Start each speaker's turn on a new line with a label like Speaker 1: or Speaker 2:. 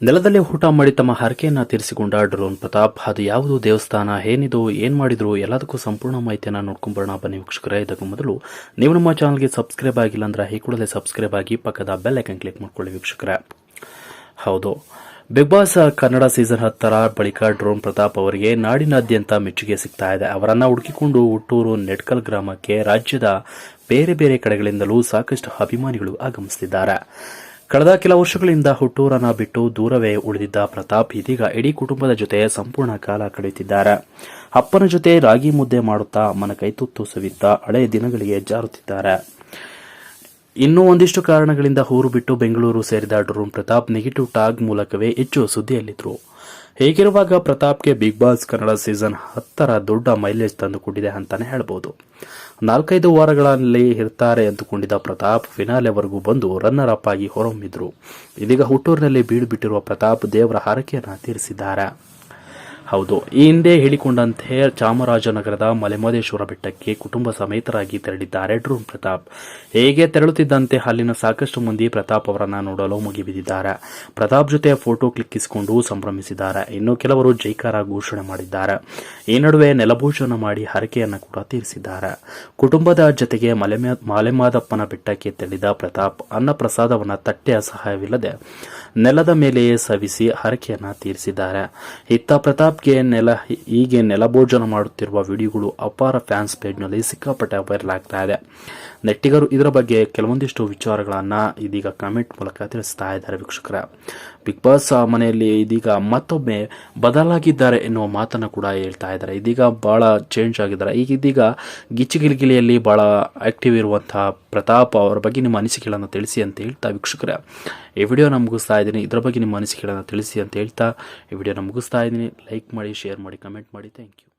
Speaker 1: ನೆಲದಲ್ಲೇ ಊಟ ಮಾಡಿ ತಮ್ಮ ಹರಕೆಯನ್ನ ತೀರಿಸಿಕೊಂಡ ಡ್ರೋನ್ ಪ್ರತಾಪ್, ಅದು ಯಾವುದು ದೇವಸ್ಥಾನ, ಏನಿದು, ಏನ್ ಮಾಡಿದ್ರು, ಎಲ್ಲದಕ್ಕೂ ಸಂಪೂರ್ಣ ಮಾಹಿತಿಯನ್ನ ನೋಡ್ಕೊಂಬರೋಣ. ಬನ್ನಿ ವೀಕ್ಷಕರೇ, ಇದಕ್ಕೂ ಮೊದಲು ನೀವು ನಮ್ಮ ಚಾನಲ್ಗೆ ಸಬ್ಸ್ಕ್ರೈಬ್ ಆಗಿಲ್ಲ ಅಂದ್ರೆ ಈ ಕೂಡಲೇ ಸಬ್ಸ್ಕ್ರೈಬ್ ಆಗಿ ಪಕ್ಕದ ಬೆಲ್ ಐಕನ್ ಕ್ಲಿಕ್ ಮಾಡ್ಕೊಳ್ಳಿ ವೀಕ್ಷಕರೇ. ಹೌದು. ಬಿಗ್ ಬಾಸ್ ಕನ್ನಡ ಸೀಸನ್ ಹತ್ತರ ಬಳಿಕ ಡ್ರೋನ್ ಪ್ರತಾಪ್ ಅವರಿಗೆ ನಾಡಿನಾದ್ಯಂತ ಮೆಚ್ಚುಗೆ ಸಿಗ್ತಾ ಇದೆ. ಅವರನ್ನ ಹುಡುಕಿಕೊಂಡು ಹುಟ್ಟೂರು ನೆಟ್ಕಲ್ ಗ್ರಾಮಕ್ಕೆ ರಾಜ್ಯದ ಬೇರೆ ಬೇರೆ ಕಡೆಗಳಿಂದಲೂ ಸಾಕಷ್ಟು ಅಭಿಮಾನಿಗಳು ಆಗಮಿಸುತ್ತಿದ್ದಾರೆ ಕಳೆದ ಕೆಲ ವರ್ಷಗಳಿಂದ ಹುಟ್ಟೂರನ್ನ ಬಿಟ್ಟು ದೂರವೇ ಉಳಿದಿದ್ದ ಪ್ರತಾಪ್ ಇದೀಗ ಇಡೀ ಕುಟುಂಬದ ಜೊತೆ ಸಂಪೂರ್ಣ ಕಾಲ ಕಳೆಯುತ್ತಿದ್ದಾರೆ. ಅಪ್ಪನ ಜೊತೆ ರಾಗಿ ಮುದ್ದೆ ಮಾಡುತ್ತಾ ಅಮ್ಮನ ಕೈತುತ್ತು ಸವಿತಾ ಹಳೆ ದಿನಗಳಿಗೆ ಜಾರುತ್ತಿದ್ದಾರೆ. ಇನ್ನೂ ಒಂದಿಷ್ಟು ಕಾರಣಗಳಿಂದ ಊರು ಬಿಟ್ಟು ಬೆಂಗಳೂರು ಸೇರಿದ ಡ್ರೂಮ್ ಪ್ರತಾಪ್ ನೆಗೆಟಿವ್ ಟಾಗ್ ಮೂಲಕವೇ ಹೆಚ್ಚು ಸುದ್ದಿಯಲ್ಲಿದ್ದರು ಹೀಗಿರುವಾಗ ಪ್ರತಾಪ್ಗೆ ಬಿಗ್ ಬಾಸ್ ಕನ್ನಡ ಸೀಸನ್ ಹತ್ತರ ದೊಡ್ಡ ಮೈಲೇಜ್ ತಂದುಕೊಂಡಿದೆ ಅಂತಾನೆ ಹೇಳ್ಬೋದು. ನಾಲ್ಕೈದು ವಾರಗಳಲ್ಲಿ ಇರ್ತಾರೆ ಅಂದುಕೊಂಡಿದ್ದ ಪ್ರತಾಪ್ ಫಿನಾಲೆವರೆಗೂ ಬಂದು ರನ್ನರ್ ಅಪ್ ಆಗಿ ಹೊರಹೊಮ್ಮಿದ್ರು. ಇದೀಗ ಹುಟ್ಟೂರಿನಲ್ಲಿ ಬೀಳ್ಬಿಟ್ಟಿರುವ ಪ್ರತಾಪ್ ದೇವರ ಹಾರಕೆಯನ್ನು ತೀರಿಸಿದ್ದಾರೆ. ಹೌದು. ಈ ಹಿಂದೆ ಹೇಳಿಕೊಂಡಂತೆ ಚಾಮರಾಜನಗರದ ಮಲೆಮಹದೇಶ್ವರ ಬೆಟ್ಟಕ್ಕೆ ಕುಟುಂಬ ಸಮೇತರಾಗಿ ತೆರಳಿದ್ದಾರೆ ಡ್ರೋನ್ ಪ್ರತಾಪ್. ಹೇಗೆ ತೆರಳುತ್ತಿದ್ದಂತೆ ಅಲ್ಲಿನ ಸಾಕಷ್ಟು ಮಂದಿ ಪ್ರತಾಪ್ ಅವರನ್ನ ನೋಡಲು ಮುಗಿಬಿದ್ದಿದ್ದಾರೆ. ಪ್ರತಾಪ್ ಜೊತೆ ಫೋಟೋ ಕ್ಲಿಕ್ಕಿಸಿಕೊಂಡು ಸಂಭ್ರಮಿಸಿದ್ದಾರೆ. ಇನ್ನು ಕೆಲವರು ಜೈಕಾರ ಘೋಷಣೆ ಮಾಡಿದ್ದಾರೆ. ಈ ನಡುವೆ ನೆಲಭೂಷಣ ಮಾಡಿ ಹರಕೆಯನ್ನು ಕೂಡ ತೀರಿಸಿದ್ದಾರೆ. ಕುಟುಂಬದ ಜೊತೆಗೆ ಮಲೆಮಾದಪ್ಪನ ಬೆಟ್ಟಕ್ಕೆ ತೆರಳಿದ ಪ್ರತಾಪ್ ಅನ್ನ ಪ್ರಸಾದವನ್ನು ತಟ್ಟೆಯ ಸಹಾಯವಿಲ್ಲದೆ ನೆಲದ ಮೇಲೆಯೇ ಸವಿಸಿ ಹರಕೆಯನ್ನ ತೀರಿಸಿದ್ದಾರೆ. ಇತ್ತ ಪ್ರತಾಪ್ಗೆ ನೆಲ, ಹೀಗೆ ನೆಲಭೋಜನ ಮಾಡುತ್ತಿರುವ ವಿಡಿಯೋಗಳು ಅಪಾರ ಫ್ಯಾನ್ಸ್ ಪೇಜ್ನಲ್ಲಿ ಸಿಕ್ಕಾಪಟ್ಟೆ ವೈರಲ್ ಆಗ್ತಾ ಇದೆ. ನೆಟ್ಟಿಗರು ಇದರ ಬಗ್ಗೆ ಕೆಲವೊಂದಿಷ್ಟು ವಿಚಾರಗಳನ್ನು ಇದೀಗ ಕಾಮೆಂಟ್ ಮೂಲಕ ತಿಳಿಸ್ತಾ ಇದ್ದಾರೆ ವೀಕ್ಷಕರ. ಬಿಗ್ ಬಾಸ್ ಮನೆಯಲ್ಲಿ ಇದೀಗ ಮತ್ತೊಮ್ಮೆ ಬದಲಾಗಿದ್ದಾರೆ ಎನ್ನುವ ಮಾತನ್ನು ಕೂಡ ಹೇಳ್ತಾ ಇದ್ದಾರೆ. ಇದೀಗ ಭಾಳ ಚೇಂಜ್ ಆಗಿದ್ದಾರೆ. ಈಗ ಇದೀಗ ಗಿಚ್ಚಿಗಿಲಿಗಿಲಿಯಲ್ಲಿ ಭಾಳ ಆಕ್ಟಿವ್ ಇರುವಂತಹ ಪ್ರತಾಪ್ ಅವರ ಬಗ್ಗೆ ನಿಮ್ಮ ಅನಿಸಿಕೆಗಳನ್ನು ತಿಳಿಸಿ ಅಂತ ಹೇಳ್ತಾ ವೀಕ್ಷಕರ. ಈ ವಿಡಿಯೋ ನಮಗೂ ಮುಗಿಸ್ತಾ ಇದ್ದೀನಿ. ಇದರ ಬಗ್ಗೆ ನಿಮ್ಮ ಅನಿಸಿಕೆಗಳನ್ನು ತಿಳಿಸಿ ಅಂತ ಹೇಳ್ತಾ ಈ ವಿಡಿಯೋನ ಮುಗಿಸ್ತಾ ಇದ್ದೀನಿ. ಲೈಕ್ ಮಾಡಿ ಶೇರ್ ಮಾಡಿ ಕಮೆಂಟ್ ಮಾಡಿ. Thank you